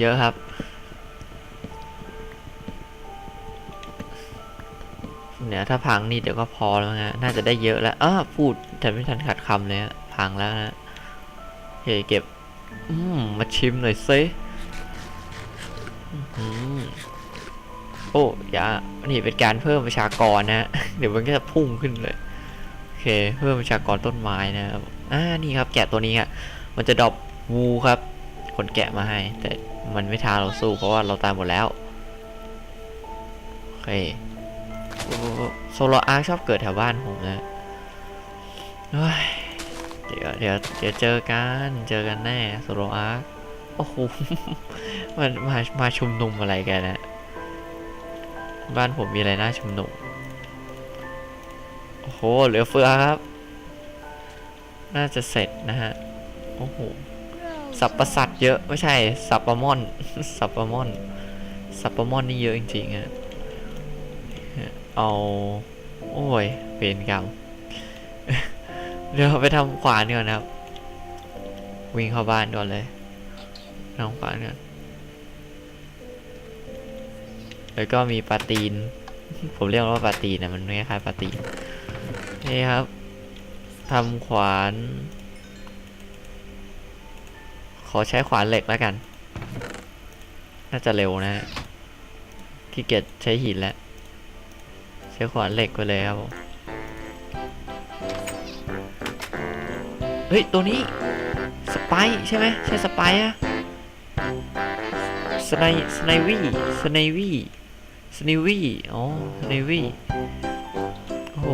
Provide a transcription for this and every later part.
เยอะครับ เนี่ยถ้าพังนี่เดี๋ยวก็พอแล้วฮะน่าจะได้เยอะแล้วอ้าพูดแต่ไม่ทันขาดคำเลยพังแล้วนะโอเคเก็บ อืมมาชิมหน่อยซิอืมโอ้ยานี่เป็นการเพิ่มประชากรนะฮะเดี๋ยวมันก็จะพุ่งขึ้นเลย โอเค เพิ่มประชากรต้นไม้นะครับ อ่า นี่ครับ แกะตัวนี้อะมันจะดรอปวูครับ คนแกะมาให้ แต่ มันไม่ท้าเราสู้เพราะว่าเราตายหมดแล้ว โอเคโซโลอาร์คชอบเกิดแถวบ้านผมนะเฮ้ยเดี๋ยวเดี๋ยวเดี๋ยวเจอกันเจอกันแน่โซโลอาร์คโอ้โหมันมามาชุมนุมอะไรกันนะบ้านผมมีอะไรน่าชุมนุมโอ้โหเหลือเฟือครับ น่าจะเสร็จนะฮะ โอ้โห สับประสัตว์เยอะไม่ใช่สับประมอนสับประมอนสับประมอนนี่เยอะจริงๆอะเอา โอ้ยเวรกรรมเดี๋ยวไปทำขวานก่อนครับ วิ่งเข้าบ้านก่อนเลยทำขวานก่อนแล้วก็มีปลาตีน ผมเรียกว่าปลาตีนนะมันไม่คล้ายปลาตีนนี่ครับทำขวาน อใช้ขวานเหล็กแล้วกัน น่าจะเร็วนะฮะขี้เกียจใช้หินแล้วใช้ขวานเหล็กไปเลยครับผมเฮ้ย ตัวนี้ สไปใช่ไหมใช่สไปอะสไนสไนวี่สไนวี่สไนวี่อ๋อสไนวี่โอ้โห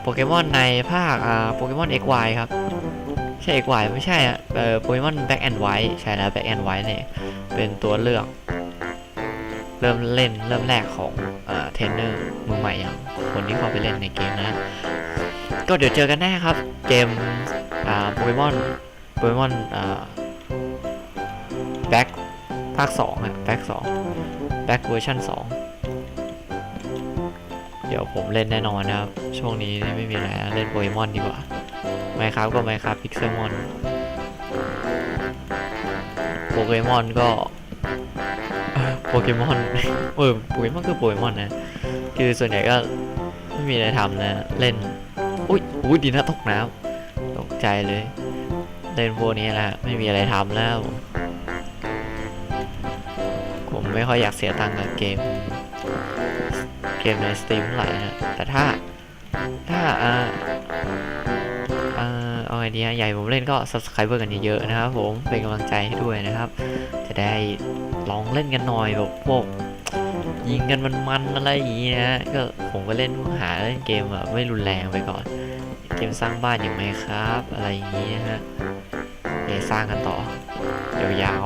โปเกมอนในภาคอ่าโปเกมอน XY ครับ ใช่ XY ไม่ใช่อะเออโปเกมอน Black and White ใช่แล้ว Black and White เนี่ยเป็นตัวเลือก เริ่มเล่นเริ่มแรกของอ่าเทรนเนอร์มือใหม่อย่างคนที่เข้าไปเล่นในเกมนะ ก็เดี๋ยวเจอกันแน่ครับ เกมอ่าโปเกมอนโปเกมอนอ่าแบ็คภาคสองอะแบ็คสองแบ็คเวอร์ชันสองเดี๋ยวผมเล่นแน่นอนนะครับ ช่วงนี้ไม่มีอะไรเล่นโปเกมอนดีกว่า ไมครับก็ไมครับพิกเซลมอนโปเกมอนก็โปเกมอนเออโปเกมอนคือโปเกมอนนะ คือส่วนใหญ่ก็ไม่มีอะไรทำนะ เล่น อุ้ยอุ้ยดีนะตกน้ำตกใจเลย เล่นพวกนี้แหละไม่มีอะไรทำแล้ว ผมไม่ค่อยอยากเสียตังค์กับเกม เกมในสตรีมเท่าไหร่นะ แต่ถ้า ถ้าอ่าาเอาไงดีฮะใหญ่ผมเล่นก็ subscriber กันเยอะๆนะครับผมเป็นกำลังใจให้ด้วยนะครับ จะได้ลองเล่นกันหน่อยแบบพวกยิงกันมันๆอะไรอย่างเงี้ยนะก็ผมก็เล่นหาเล่นเกมแบบไม่รุนแรงไปก่อน เกมสร้างบ้านอย่างไหมครับ อะไรอย่างเงี้ยฮะไปสร้างกันต่อยาว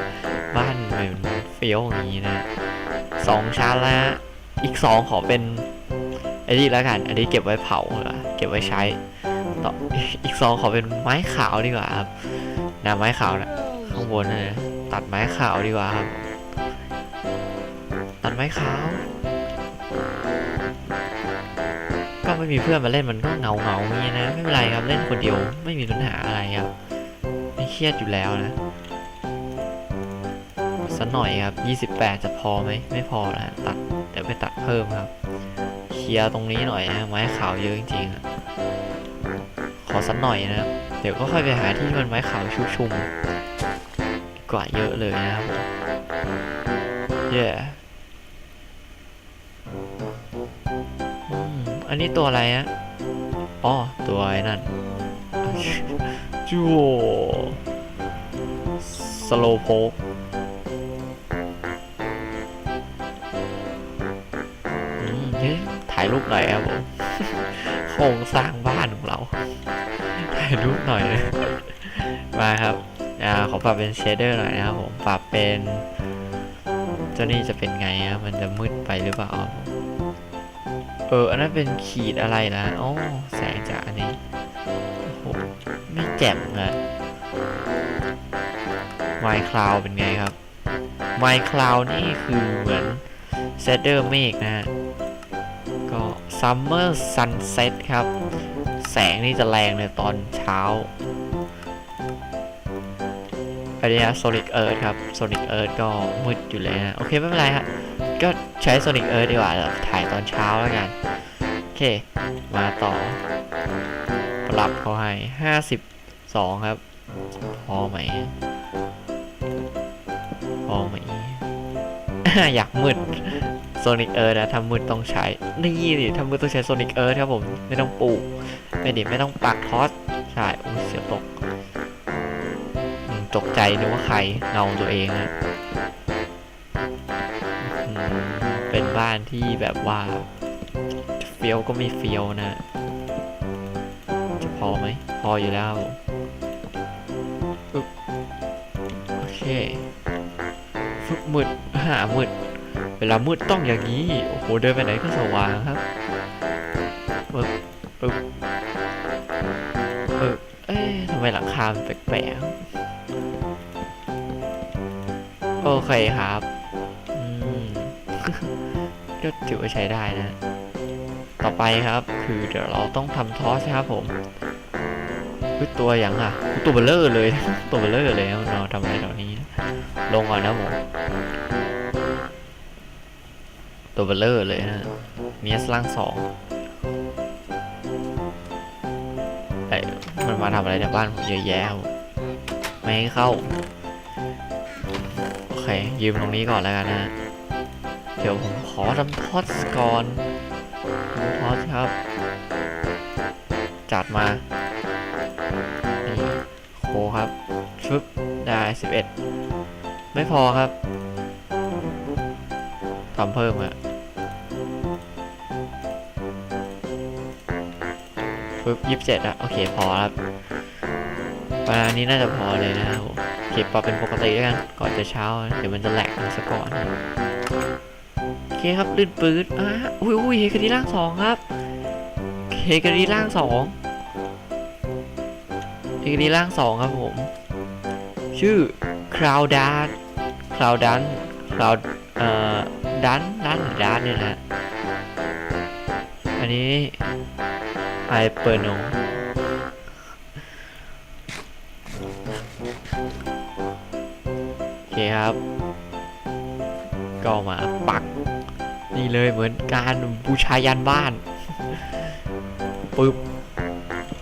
ๆ บ้านมันเฟี้ยวอย่างงี้นะสองชั้นแล้วฮะอีกสองขอเป็นไอ้นี่แล้วกัน อันนี้เก็บไว้เผาเก็บไว้ใช้ ต่ออีกสองขอเป็นไม้ขาวดีกว่าครับนะไม้ขาวนะข้างบนนะตัดไม้ขาวดีกว่าครับ ตัดไม้ขาว ก็ไม่มีเพื่อนมาเล่นมันก็เงาเงาๆอย่างนี้นะ ไม่เป็นไรครับเล่นคนเดียวไม่มีปัญหาอะไรครับ ไม่เครียดอยู่แล้วนะสักหน่อยครับ 28 จะพอไหม ไม่พอนะตัด เดี๋ยวไปตัดเพิ่มครับ เคลียร์ตรงนี้หน่อยนะ ไม้ขาวเยอะจริงๆ อะขอสักหน่อยนะครับ เดี๋ยวก็ค่อยไปหาที่มันไม้ขาวชุ่มๆดีกว่าเยอะเลยนะครับเย้อืมอันนี้ตัวอะไรอะอ๋อ ตัวไอ้นั่นจูโสโลโพกอืมเฮ้ยถ่ายรูปหน่อยครับผมโครงสร้างบ้านของเรา ถ่ายรูปหน่อยนะมาครับอ่าขอปรับเป็นเชดเดอร์หน่อยนะครับผมปรับเป็นเจ้านี่จะเป็นไงอะมันจะมืดไปหรือเปล่าเอออันนั้นเป็นขีดอะไรนะโอ๋อแสงจากอันนี้โอ้โหไม่แจ่มอะไมคลาวเป็นไงครับไมคลาวนี่คือเหมือนเซเดอร์เมฆนะฮะก็ซัมเมอร์ซันเซ็ตครับ แสงนี่จะแรงในตอนเช้าอันนี้โซนิกเอิร์ธครับโซนิกเอิร์ธก็มืดอยู่เลยนะ โอเค ไม่เป็นไรฮะก็ใช้โซนิกเอิร์ธดีกว่าเดี๋ยวถ่ายตอนเช้าแล้วกัน โอเค มาต่อ ปรับเขาให้ห้าสิบสองครับ พอไหม พอไหม อยากมืด นิกเอิร์นะถ้ามืดต้องใช้ นี่ดิถ้ามืดต้องใช้โซนิกเอิร์ครับผม ไม่ต้องปลูก ไม่ดิไม่ต้องปักทอส ใช่อุ้เสียตก ตกใจนึกว่าใครเงาตัวเองนะเป็นบ้านที่แบบว่า เฟี้ยวก็ไม่เฟี้ยวนะ จะพอไหม พออยู่แล้วโอเคฟึบมืดหามืด เวลามืดต้องอย่างนี้ โอ้โห เดินไปไหนก็สว่างครับปึ๊บปึ๊บปึ๊บเอ๊ะทำไมหลังคาแปลกๆ โอเคครับก็ถือว่าใช้ได้นะ ต่อไปครับ คือเดี๋ยวเราต้องทำทอสครับผมเฮ้ยตัวอย่างอะตัวเบลเลอร์เลย ตัวเบลเลอร์เลยเราทำอะไรตอนนี้ ลงก่อนนะผม ตัวเบลเลอร์เลยนะเมียสล่างสองเอ้มันมาทำอะไรในบ้านผมเยอะแยะไม่ให้เข้า โอเค ยืมตรงนี้ก่อนแล้วกันนะเดี๋ยวผมขอทำทอสก่อนทำทอสครับ จัดมาโคครับชึบได้11 ไม่พอครับทำเพิ่มอะ ปึ๊บยี่สิบเจ็ดอะโอเคพอครับประมานี้น่าจะพอเลยนะครับผมโอเคปรับเป็นปกติแล้วกันก่อนจะเช้าเดี๋ยวมันจะแหลกมันซะก่อนโอเคครับลื่นปื๊ดอะอุ้ยอุ้ยเฮกาดีล่างสองครับเฮกาดีล่างสองเฮกาดีล่างสองครับผม ชื่อคราวดานคราวดันคราวเอ่อดันดันดันเนี่ยนะอันนี้ ไอเปิดโนโอเคครับ ก็มาปัก นี่เลยเหมือนการบูชายันบ้านปึ๊บ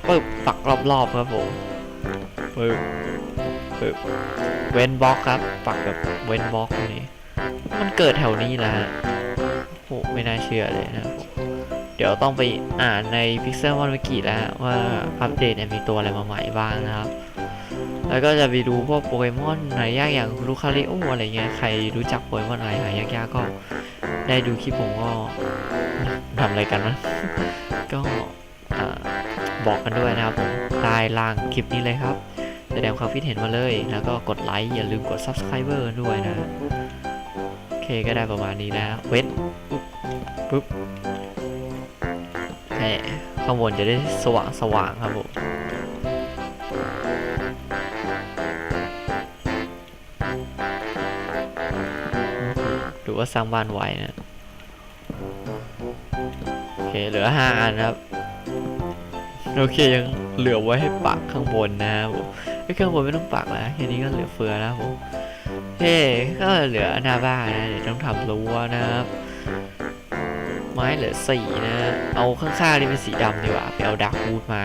ปึ๊บปักรอบๆครับผมปึ๊บปึ๊บเว้นบล็อกครับ ปักแบบเว้นบล็อกนี่มันเกิดแถวนี้แหละฮะโหไม่น่าเชื่อเลยนะผม เดี๋ยวต้องไปอ่านใน Pixel วันวิกิแล้วว่าอัปเดตเนี่ยมีตัวอะไรมาใหม่บ้างนะครับ แล้วก็จะไปดูพวกโปเกมอนหายากอย่างลูคาริโออะไรเงี้ย ใครรู้จักโปเกมอนอะไรหายากๆก็ได้ดูคลิปผมก็ทำอะไรกันวะก็บอกกันด้วยนะครับผมใต้ล่างคลิปนี้เลยครับแสดงความคิดเห็นมาเลย แล้วก็กดไลค์อย่าลืมกด subscriber ด้วยนะ โอเคก็ได้ประมาณนี้แล้วเว้นปุ๊บปุ๊บ แหมข้างบนจะได้สว่างสว่างครับผมหรือว่าสร้างบ้านไว้นะโอเคเหลือห้าอันครับโอเคยังเหลือไว้ให้ปักข้างบนนะครับผมไอข้างบนไม่ต้องปักแล้วแค่นี้ก็เหลือเฟือแล้วผมเฮ้ก็เหลือหน้าบ้านนะเดี๋ยวต้องทำรั้วนะครับ ม้เหลือสี่นะ เอาข้างๆนี่เป็นสีดำดีกว่า ไปเอาดาร์กวูดมา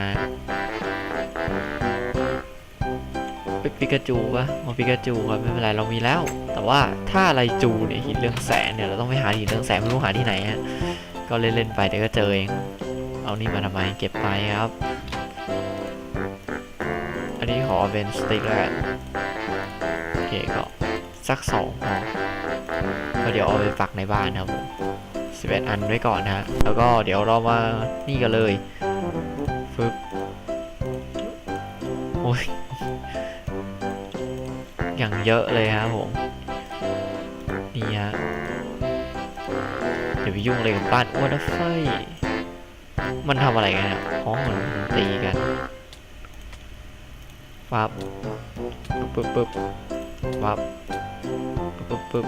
ไปปิกาจูปะเอาปิกาจูครับไม่เป็นไรเรามีแล้ว แต่ว่าถ้าอะไรจูเนี่ยหินเรื่องแสงเนี่ยเราต้องไปหาหินเรื่องแสงไม่รู้หาที่ไหนฮะ ก็เล่นๆไปเดี๋ยวก็เจอเอง เอานี่มาทำไมเก็บไปครับ อันนี้ขอเป็นสติ๊กแล้วกันโอเคก็สักสองพอเดี๋ยวเอาไปปักในบ้านครับผม สิบเอ็ดอันไว้ก่อนนะฮะ แล้วก็เดี๋ยวเรามานี่กันเลยฟึบโอ้ย อย่างเยอะเลยครับผม นี่ฮะ เดี๋ยวไปยุ่งอะไรกับบ้านอ้วนนะเฟ้ยมันทำอะไรกันเนี่ยอ๋อเหมันตีกันวับปึ๊บปึ๊บปึ๊บวับปึ๊บปึ๊บ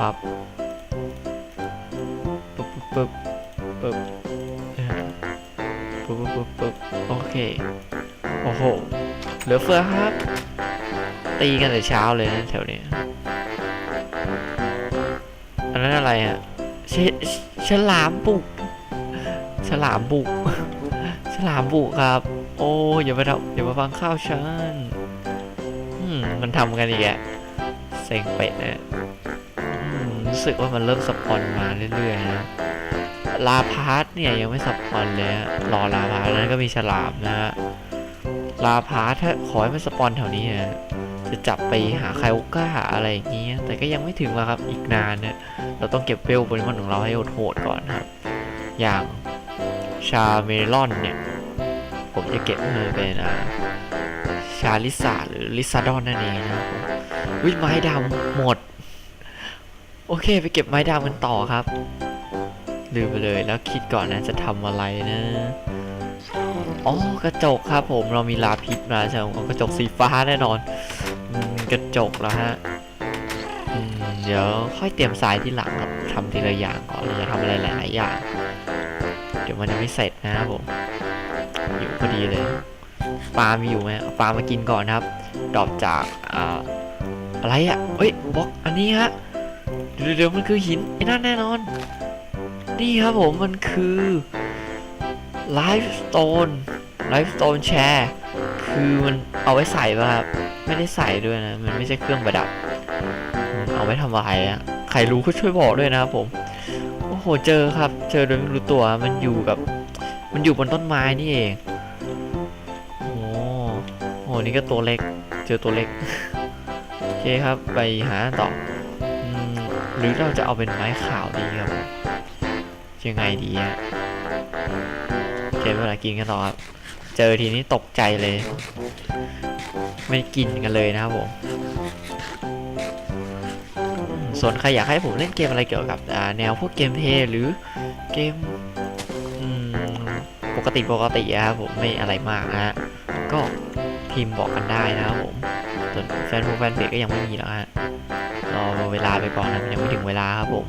ปั๊บ ปึ๊บปึ๊บปึ๊บปึ๊บปึ๊บโอเค โอ้โห เหลือเฟือครับ ตีกันแต่เช้าเลยนะแถวนี้ อันนั้นอะไรอะฉฉลามบุก ฉลามบุก ฉลามบุกครับ โอ้ยอย่ามาทำอย่ามาฟังข้าวฉันมมันทำกันอีกอะเซ็งเป็ดนะรู้สึกว่ามันเริ่มสปอนมาเรื่อยๆนะ ลาพาร์ทเนี่ยยังไม่สปอนเลยรอลาพาร์ทนั้นก็มีฉลามนะฮะลาพาร์ทถ้าขอให้มันสปอนแถวนี้นะจะจับไปหาไคโอก้าอะไรอย่างเงี้ยแต่ก็ยังไม่ถึงหรอกครับอีกนานเนี่ยเราต้องเก็บเวลบนมันของเราให้โหดก่อนครับ อย่างชาเมลอนเนี่ย ผมจะเก็บมาเป็นอ่าชาลิซาหรือลิซาดอนนั่นเองนะครับผมวิไม้ดำหมด โอเคไปเก็บไม้ดำกันต่อครับ ลืมไปเลยแล้วคิดก่อนนะจะทำอะไรนะอ๋อกระจกครับผมเรามีลาพิษมาใช่ไหมเอากระจกสีฟ้าแน่นอนกระจกแล้วฮะเดี๋ยวค่อยเตรียมทรายที่หลังครับทำทีละอย่างก่อนเราจะทำอะไรหลายอย่าง เดี๋ยวมันจะไม่เสร็จนะครับผมอยู่พอดีเลยปลามีอยู่ไหมปลามากินก่อนนะครับ ดอปจากอ่าอะไรอะ่ะเฮ้ยบล็อกอันนี้ฮะเดี๋ยวเดี๋ยวมันคือหินไอ้นั่นแน่นอน นี่ครับผมมันคือไลฟ์สโตนไลฟ์สโตนแชร์คือมันเอาไว้ใส่ป่ะครับ ไม่ได้ใส่ด้วยนะ มันไม่ใช่เครื่องประดับเอาไว้ทำอะไรอะใครรู้ก็ช่วยบอกด้วยนะครับผม โอ้โห เจอครับ เจอโดยไม่รู้ตัว มันอยู่กับ มันอยู่บนต้นไม้นี่เอง โอ้โห นี่ก็ตัวเล็ก เจอตัวเล็ก โอเคครับ ไปหาต่อหรือเราจะเอาเป็นไม้ขาวดีครับ ยังไงดีอะโอเคเวลากินกันต่อครับ เจอทีนี้ตกใจเลย ไม่กินกันเลยนะครับผม ส่วนใครอยากให้ผมเล่นเกมอะไรเกี่ยวกับแนวพวกเกมเพย์หรือเกมปกติปกติอะครับผมไม่อะไรมากนะฮะ ก็พิมพ์บอกกันได้นะครับผมส่วนแฟนพวกแฟนเพจก็ยังไม่มีหรอกฮะรอเวลาไปก่อนนะยังไม่ถึงเวลาครับผม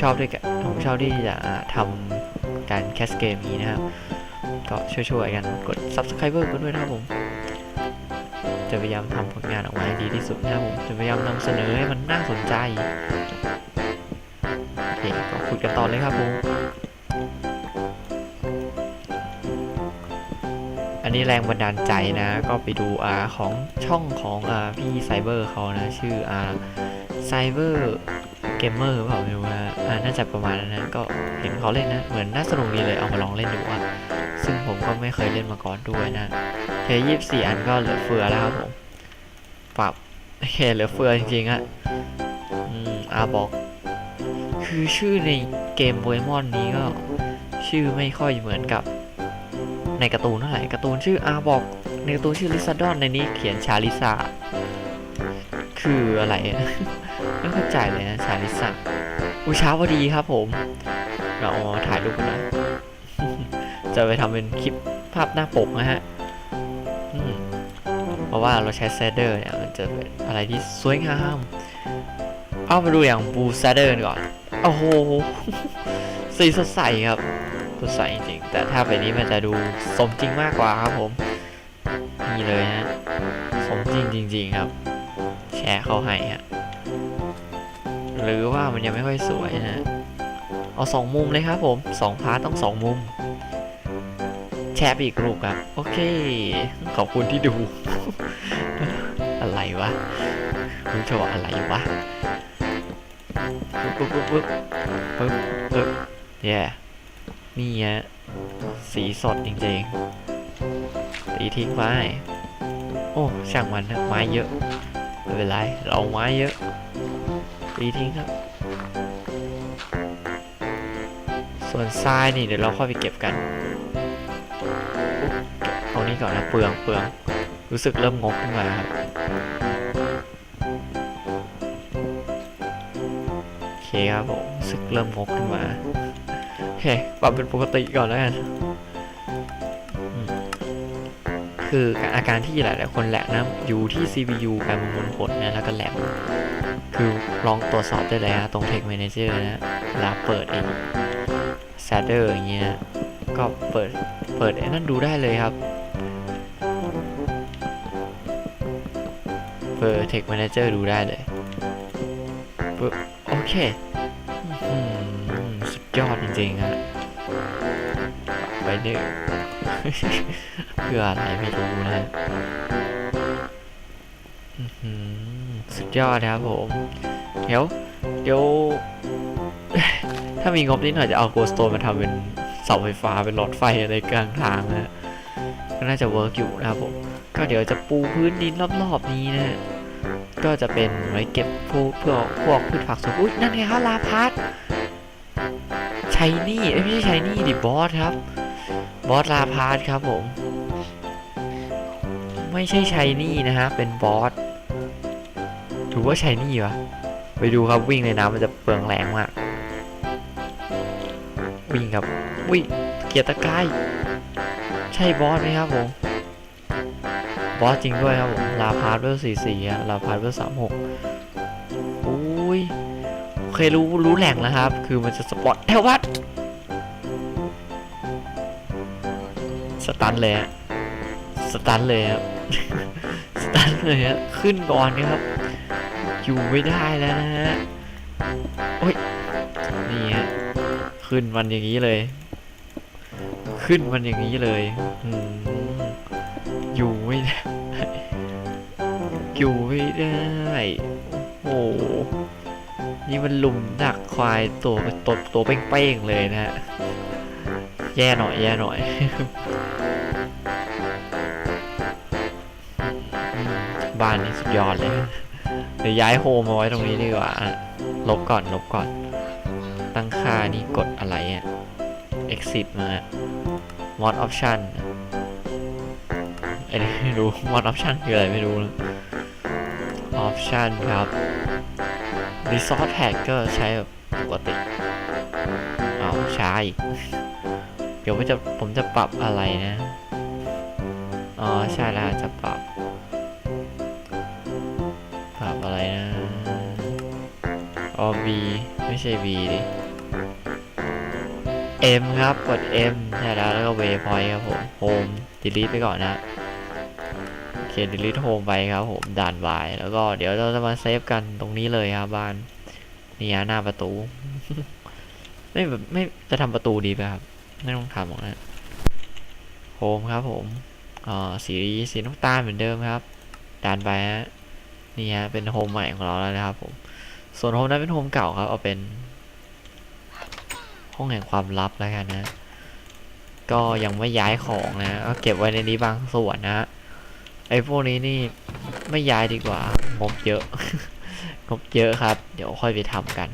ชอบด้วยกันผมชอบที่จะทำการแคสเกมนี้นะครับ ก็ช่วยๆกันกด subscriber กันด้วยนะครับผม จะพยายามทำผลงานออกมาให้ดีที่สุดนะครับผม จะพยายามนำเสนอให้มันน่าสนใจโอเคก็คุยกันต่อเลยครับผม อันนี้แรงบันดาลใจนะ ก็ไปดูอาของช่องของอาพี่ไซเบอร์เขานะ ชื่ออาไซเบอร์ เกมเมอร์เปล่าไม่รู้นะอ่าน่าจะประมาณนั้นนะก็เห็นเขาเล่นนะ เหมือนน่าสนุกดีเลยเอามาลองเล่นดูอะซึ่งผมก็ไม่เคยเล่นมาก่อนด้วยนะเคยี่สิบสี่อันก็เหลือเฟือแล้วครับผมปรับเคเหลือเฟือจริงๆอะอืมอาบอกคือชื่อในเกมโปเกมอนนี้ก็ชื่อไม่ค่อยเหมือนกับ ในการ์ตูนเท่าไหร่การ์ตูนชื่ออาบอกในการ์ตูนชื่อลิซาดอนในนี้เขียนชาลิซาคืออะไร ไม่เข้าใจเลยนะชาลิซาอุยเช้าพอดีครับผม เราถ่ายรูปกันหน่อยจะไปทำเป็นคลิปภาพหน้าปกนะฮะเพราะว่าเราใช้เซเดอร์เนี่ยมันจะเป็นอะไรที่สวยงาม เอามาดูอย่างบูเซเดอร์ก่อน โอ้โห สีสดใสครับสดใสจริงๆแต่ถ้าไปนี้มันจะดูสมจริงมากกว่าครับผม นี่เลยฮะ สมจริงจริง ๆ ครับ แชร์เข้าให้ฮะ หรือว่ามันยังไม่ค่อยสวยนะ เอาสองมุมเลยครับผมสองพาร์ทต้องสองมุม แชร์ไปอีกรูปครับ โอเค ขอบคุณที่ดู อะไรวะรู้จะว่าอะไรวะปึ๊บปึ๊บปึ๊บปึ๊บปึ๊บปึ๊บแย่นี่ฮะสีสดจริงๆตีทิ้งไว้โอ้ช่างมันนะไม้เยอะไม่เป็นไรเราไม้เยอะ ตีทิ้งครับ ส่วนทรายนี่เดี๋ยวเราค่อยไปเก็บกันเอานี้ก่อนนะเปลืองเปลืองรู้สึกเริ่มงกขึ้นมาครับโอเคครับผมรู้สึกเริ่มงกขึ้นมาโอเคปรับเป็นปกติก่อนแล้วกัน คืออาการที่หลายๆคนแหลกนะอยู่ที่ CPU การประมวลผลนะแล้วก็แหลกคือลองตรวจสอบได้เลยนะตรง Tech Manager นะเวลาเปิดเองแซดเดอร์อย่างเงี้ยก็เปิดเปิดไอ้นั่นดูได้เลยครับ เปิด Tech Manager ดูได้เลยโอเคอสุดยอดจริงๆฮะไปเนี่ย เพื่ออะไรไม่รู้นะฮะสุดยอดนะครับผม เดี๋ยว เดี๋ยว ถ้ามีงบนิดหน่อยจะเอาโกสโตนมาทำเป็นเสาไฟฟ้าเป็นหลอดไฟอะไรกลางทางนะฮะก็น่าจะเวิร์กอยู่นะครับผม ก็เดี๋ยวจะปูพื้นดินรอบๆนี้นะฮะก็จะเป็นไว้เก็บพวกเพื่อพวกพืชผักสวนอุ้ยนั่นไงครับลาพัสชัยนี่ไม่ใช่ชัยนี่ดิบอสครับ บอสลาพาสครับผม ไม่ใช่ชัยนี่นะฮะ เป็นบอสถือว่าชัยนี่วะไปดูครับวิ่งในน้ำมันจะเปลืองแรงมากวิ่งครับวิ่งเกียร์ตะกายใช่บอสไหมครับผมบอสจริงด้วยครับผมลาพาร์เวอร์สี่สี่อะลาพาร์เวอร์สามหกอุ้ยโอเครู้รู้แหล่งแล้วครับ คือมันจะสปอตแถววัด สตันเลยฮะสตันเลยครับสตันเลยฮะขึ้นก่อนนะครับ อยู่ไม่ได้แล้วนะฮะโอ้ยนี่ฮะขึ้นมันอย่างนี้เลย ขึ้นมันอย่างนี้เลยอืมอยู่ไม่ได้อยู่ไม่ได้ โอ้โหนี่มันลุมดักควายตัวตัวตัวเป้งๆเลยนะฮะแย่หน่อยแย่หน่อย บ้านนี้สุดยอดเลย เดี๋ยวย้ายโฮมมาไว้ตรงนี้ดีกว่า ลบก่อนลบก่อน ตั้งค่านี่กดอะไรอะ exit มา mod option ไอ้นี่ไม่รู้ mod option คืออะไรไม่รู้นะ option ครับ resource pack ก็ใช้แบบปกติอ้าใช่เดี๋ยวผมจะผมจะปรับอะไรนะ อ๋อ ใช่แล้วจะปรับ อะไรนะอ๋อ V ไม่ใช่ V ดิ M ครับ กด M ใช่แล้วแล้วก็ waypoint ครับผม home delete ไปก่อนนะโอเค delete home ไปครับผมด่านวาย แล้วก็เดี๋ยวเราจะมาเซฟกันตรงนี้เลยครับบ้านนี่ฮะหน้าประตู ไม่แบบไม่จะทำประตูดีไหมครับ ไม่ต้องทำหรอกนะโฮมครับผมอ่าสีสีน้ำตาลเหมือนเดิมครับด่านไปฮะ นี่ฮะเป็นโฮมใหม่ของเราแล้วนะครับผม ส่วนโฮมนั้นเป็นโฮมเก่าครับเอาเป็น ห้องแห่งความลับแล้วกันนะ ก็ยังไม่ย้ายของนะก็เก็บไว้ในนี้บางส่วนนะไอ้พวกนี้นี่ไม่ย้ายดีกว่างบเยอะ งบเยอะครับ เดี๋ยวค่อยไปทำกัน